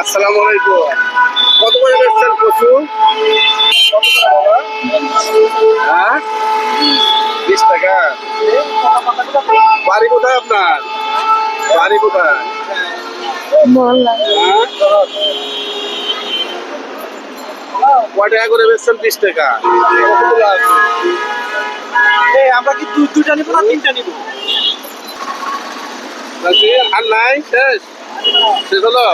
আসসালামু আলাইকুম। কত করে বেচছেন কচু? কত করে বাবা হ্যাঁ? বিশ টাকা। বাড়ি কোথায় আপনার? বাড়ি কোথায়? হ্যাঁ? কয় টাকা করে বেচছেন? বিশ টাকা। কতগুলো আছে আমরা কি দু দুটা নিবো না তিনটা নিবো? আর নাই? শেষ। শেষ হলো?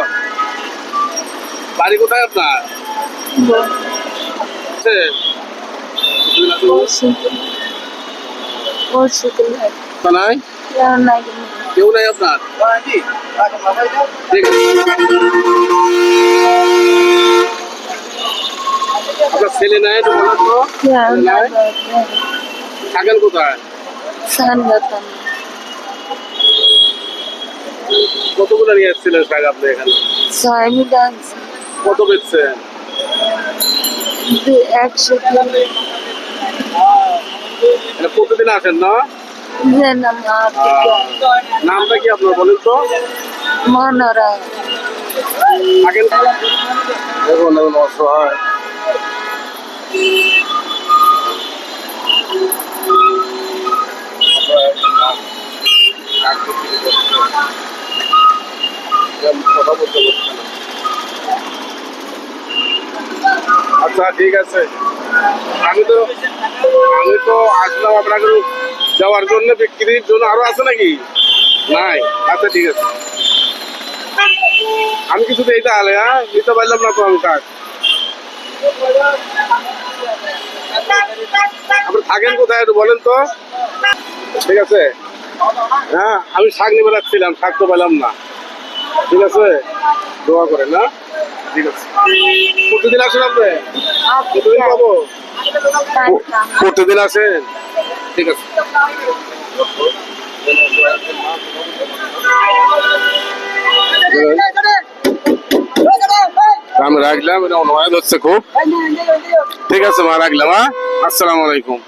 বাড়ি কোথায় আপনার? কেউ নাই আপনার? আপনার ছেলে নাই থাকেন কোথায়? কতগুলো নিয়ে এসেছিলেন শাক আপনি এখানে? কত বেচছেন একশো প্রতিদিন আসেন না? নামটা কি আপনার বলেন তো? মনোরা থাকেন দেখুন এখন অসহায়। কথা বলতে পারছে না। আচ্ছা ঠিক আছে। আমি তো আমি তো আসলাম আপনাকে যাওয়ার জন্য, বিক্রির জন্য আরও আছে নাকি? নাই। আচ্ছা ঠিক আছে। আমি কিছু দিই তাহলে হ্যাঁ? নিতে পারলাম না তো আমি কাজ। আপনি থাকেন কোথায় একটু বলেন তো। ঠিক আছে। হ্যাঁ আমি শাক নিবে রাখছিলাম শাক তো পেলাম না। ঠিক আছে? দোয়া করেন না ঠিক আছে। প্রতিদিন আসেন আপনি? প্রতিদিন পাবো? প্রতিদিন আসেন ঠিক আছে। আমি রাখলাম এটা অনুমান হচ্ছে খুব। ঠিক আছে মা রাখলাম হ্যাঁ? আসসালামু আলাইকুম।